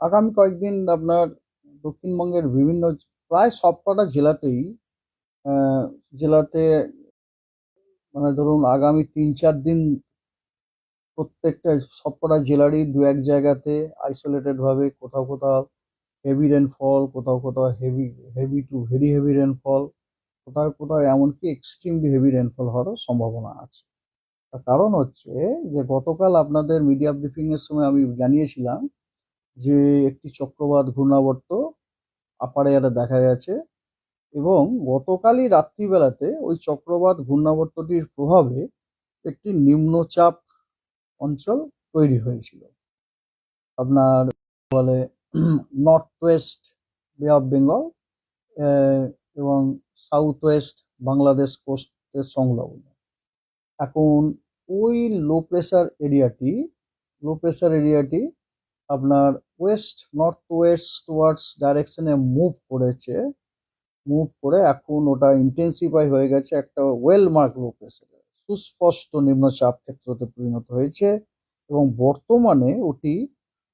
আগামী কয়েকদিন আপনার দক্ষিণবঙ্গের বিভিন্ন প্রায় সবকটা জেলাতেই জেলাতে মানে ধরুন আগামী তিন চার দিন প্রত্যেকটা সবকটা জেলারই দু এক জায়গাতে আইসোলেটেডভাবে কোথাও কোথাও হেভি রেনফল কোথাও কোথাও heavy heavy to very heavy rainfall কোথাও কোথাও এমনকি এক্সট্রিমলি হেভি রেনফল হওয়ারও সম্ভাবনা আছে। তার কারণ হচ্ছে যে গতকাল আপনাদের মিডিয়া ব্রিফিংয়ের সময় আমি জানিয়েছিলাম যে একটি চক্রবাত ঘূর্ণাবর্ত আপারে এয়ারে দেখা গেছে এবং গতকালই রাত্রিবেলাতে ওই চক্রবাত ঘূর্ণাবর্তটির প্রভাবে একটি নিম্নচাপ অঞ্চল তৈরি হয়েছিল। আপনার বলে north west bay of Bengal এবং সাউথ ওয়েস্ট বাংলাদেশ কোস্টের সংলগ্ন। এখন ওই লো প্রেশার এরিয়াটি, লো প্রেশার এরিয়াটি আপনার ওয়েস্ট নর্থ ওয়েস্ট টুয়ার্ডস ডাইরেকশনে মুভ করেছে। মুভ করে এখন ওটা ইন্টেন্সিফাই হয়ে গেছে একটা ওয়েল মার্ক লো প্রেসার সুস্পষ্ট নিম্নচাপ ক্ষেত্রতে পরিণত হয়েছে এবং বর্তমানে ওটি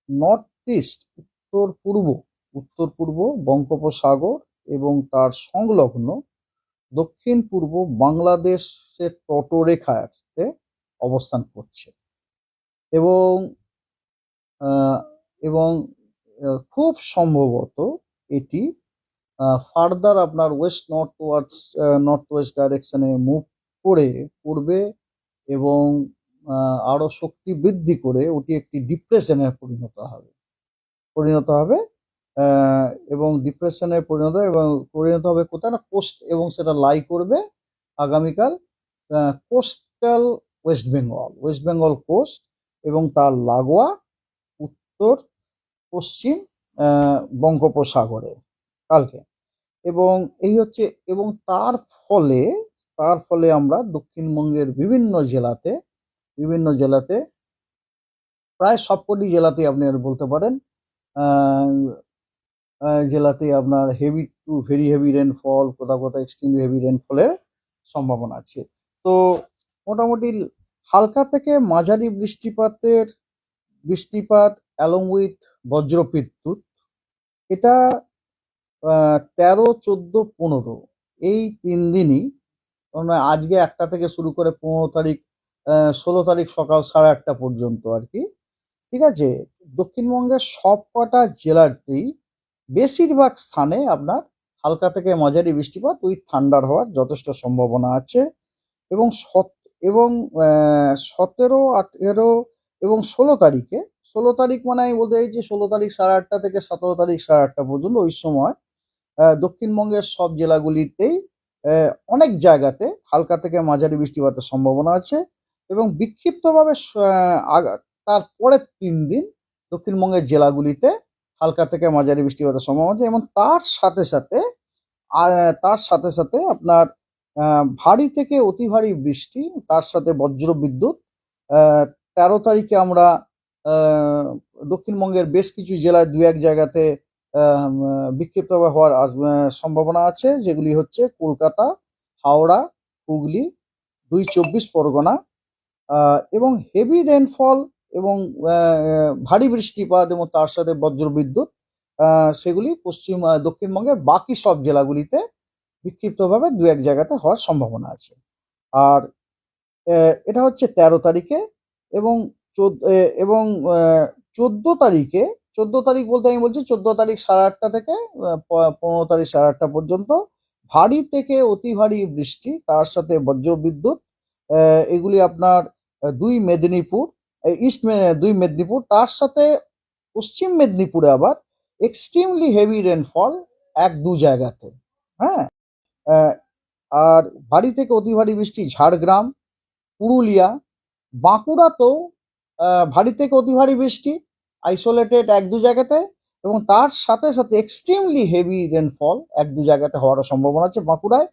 নর্থ ইস্ট উত্তর পূর্ব উত্তর পূর্ব বঙ্গোপসাগর এবং তার সংলগ্ন দক্ষিণ পূর্ব বাংলাদেশের তটরেখাতে অবস্থান করছে। এবং এবং খুব সম্ভবত এটি ফার্দার আপনার ওয়েস্ট নর্থ ওয়ার্ডস নর্থ ওয়েস্ট ডাইরেকশনে মুভ করে পূর্বে এবং আরও শক্তি বৃদ্ধি করে ওটি একটি ডিপ্রেশনে পরিণত হবে। পরিণত হবে এবং ডিপ্রেশনে পরিণত এবং পরিণত হবে কোথায় না? কোস্ট এবং সেটা লাই করবে আগামীকাল coastal west Bengal west Bengal coast এবং তার লাগোয়া উত্তর পশ্চিম বঙ্গোপসাগরে কালকে। এবং এই হচ্ছে, এবং তার ফলে তার ফলে আমরা দক্ষিণবঙ্গের বিভিন্ন জেলাতে বিভিন্ন জেলাতে, প্রায় সবকটি জেলাতেই আপনি বলতে পারেন জেলাতে আপনার heavy to very heavy rainfall কোথাও কোথাও এক্সট্রিমলি হেভি রেনফলের সম্ভাবনা আছে। তো মোটামুটি হালকা থেকে মাঝারি বৃষ্টিপাতের, বৃষ্টিপাত অ্যালং উইথ বজ্র বিদ্যুৎ এটা তেরো, চোদ্দ, পনেরো। এই তিন দিনই আজকে একটা থেকে শুরু করে পনেরো তারিখ ষোলো তারিখ সকাল সাড়ে আটটা পর্যন্ত আর কি। ঠিক আছে? দক্ষিণবঙ্গের সব কটা জেলাতেই বেশিরভাগ স্থানে আপনার হালকা থেকে মাঝারি বৃষ্টিপাত, ওই ঠান্ডার হওয়ার যথেষ্ট সম্ভাবনা আছে। এবং সত- এবং সতেরো, আঠেরো এবং ষোলো তারিখে ষোলো তারিখ মানে আমি বলতে চাইছি ষোলো তারিখ সাড়ে আটটা থেকে সতেরো তারিখ সাড়ে আটটা পর্যন্ত ওই সময় দক্ষিণবঙ্গের সব জেলাগুলিতেই অনেক জায়গাতে হালকা থেকে মাঝারি বৃষ্টিপাতের সম্ভাবনা আছে এবং বিক্ষিপ্তভাবে তার পরের তিন দিন দক্ষিণবঙ্গের জেলাগুলিতে হালকা থেকে মাঝারি বৃষ্টিপাতের সম্ভাবনা আছে এবং তার সাথে সাথে তার সাথে সাথে আপনার ভারী থেকে অতি ভারী বৃষ্টি, তার সাথে বজ্র বিদ্যুৎ তেরো তারিখে আমরা দক্ষিণবঙ্গের বেশ কিছু জেলায় দু এক জায়গাতে বিক্ষিপ্তভাবে হওয়ার সম্ভাবনা আছে, যেগুলি হচ্ছে কলকাতা, হাওড়া, হুগলি, দুই চব্বিশ পরগনা এবং হেভি রেনফল এবং ভারী বৃষ্টিপাত এবং তার সাথে বজ্রবিদ্যুৎ সেগুলি পশ্চিম দক্ষিণবঙ্গের বাকি সব জেলাগুলিতে বিক্ষিপ্তভাবে দু এক জায়গাতে হওয়ার সম্ভাবনা আছে। আর এটা হচ্ছে তেরো তারিখে এবং এবং চোদ্দ তারিখে, চোদ্দ তারিখ বলতে আমি বলছি চোদ্দ তারিখ সাড়ে আটটা থেকে পনেরো তারিখ সাড়ে আটটা পর্যন্ত। ভারী থেকে অতি ভারী বৃষ্টি, তার সাথে বজ্রবিদ্যুৎ এগুলি আপনার দুই মেদিনীপুর ইস্ট দুই মেদিনীপুর, তার সাথে পশ্চিম মেদিনীপুরে আবার এক্সট্রিমলি হেভি রেনফল এক দু জায়গাতে হ্যাঁ? আর ভারী থেকে অতি ভারী বৃষ্টি ঝাড়গ্রাম, পুরুলিয়া, বাঁকুড়াতেও ভারী থেকে অতি ভারী বৃষ্টি আইসোলেটেড এক দু জায়গাতে এবং তার সাথে সাথে এক্সট্রিমলি হেভি রেনফল এক দু জায়গাতে হওয়ার সম্ভাবনা আছে বাঁকুড়ায়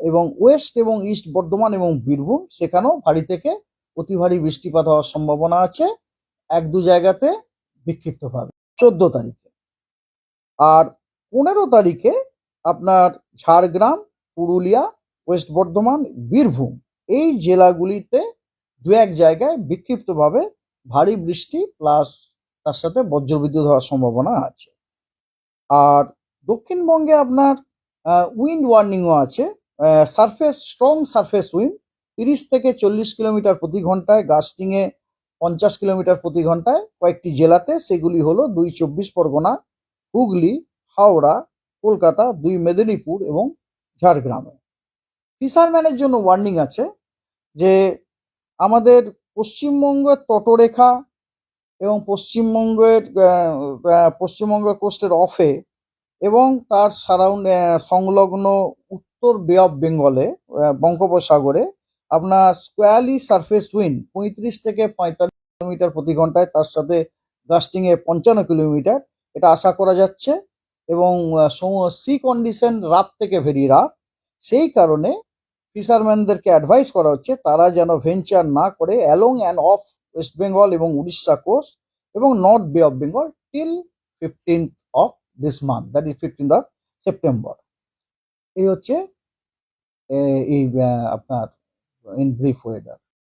এবং ওয়েস্ট এবং ইস্ট বর্ধমান এবং বীরভূম, সেখানেও ভারী থেকে অতি ভারী বৃষ্টিপাত হওয়ার সম্ভাবনা আছে এক দু জায়গাতে বিক্ষিপ্তভাবে। চোদ্দ তারিখে। আর পনেরো তারিখে আপনার ঝাড়গ্রাম, পুরুলিয়া ওয়েস্ট বর্ধমান, বীরভূম এই জেলাগুলিতে দু এক জায়গায় বিক্ষিপ্তভাবে ভারী বৃষ্টি প্লাস তার সাথে বজ্রবিদ্যুৎ হওয়ার সম্ভাবনা আছে। আর দক্ষিণবঙ্গে আপনার উইন্ড ওয়ার্নিংও আছে। সারফেস স্ট্রং সারফেস উইন্ড তিরিশ থেকে চল্লিশ কিলোমিটার প্রতি ঘন্টায় গাস্টিংয়ে পঞ্চাশ কিলোমিটার প্রতি ঘন্টায়। কয়েকটি জেলাতে সেগুলি হলো দুই চব্বিশ পরগনা, হুগলি, হাওড়া, কলকাতা, দুই মেদিনীপুর এবং ঝাড়গ্রামে। ফিশারম্যানের জন্য ওয়ার্নিং আছে যে আমাদের পশ্চিমবঙ্গের তটরেখা এবং পশ্চিমবঙ্গের পশ্চিমবঙ্গের কোস্টের অফে এবং তার সারাউন্ড সংলগ্ন উত্তর বে অফ বেঙ্গলে বঙ্গোপসাগরে আপনার স্কোয়ালি সারফেস উইন্ড পঁয়ত্রিশ থেকে পঁয়তাল্লিশ কিলোমিটার প্রতি ঘন্টায়, তার সাথে গাস্টিংয়ে পঞ্চান্ন কিলোমিটার, এটা আশা করা যাচ্ছে এবং সি কন্ডিশন রাফ থেকে ভেরি রাফ সেই কারণে ফিশারম্যানদেরকে অ্যাডভাইস করা হচ্ছে, তারা যেন ভেঞ্চার না করে along and of west Bengal এবং উড়িষ্যা কোস্ট এবং north bay of Bengal till fifteenth of this month that is fifteenth of September এই হচ্ছে এই আপনার ইন ব্রিফ ওয়েদার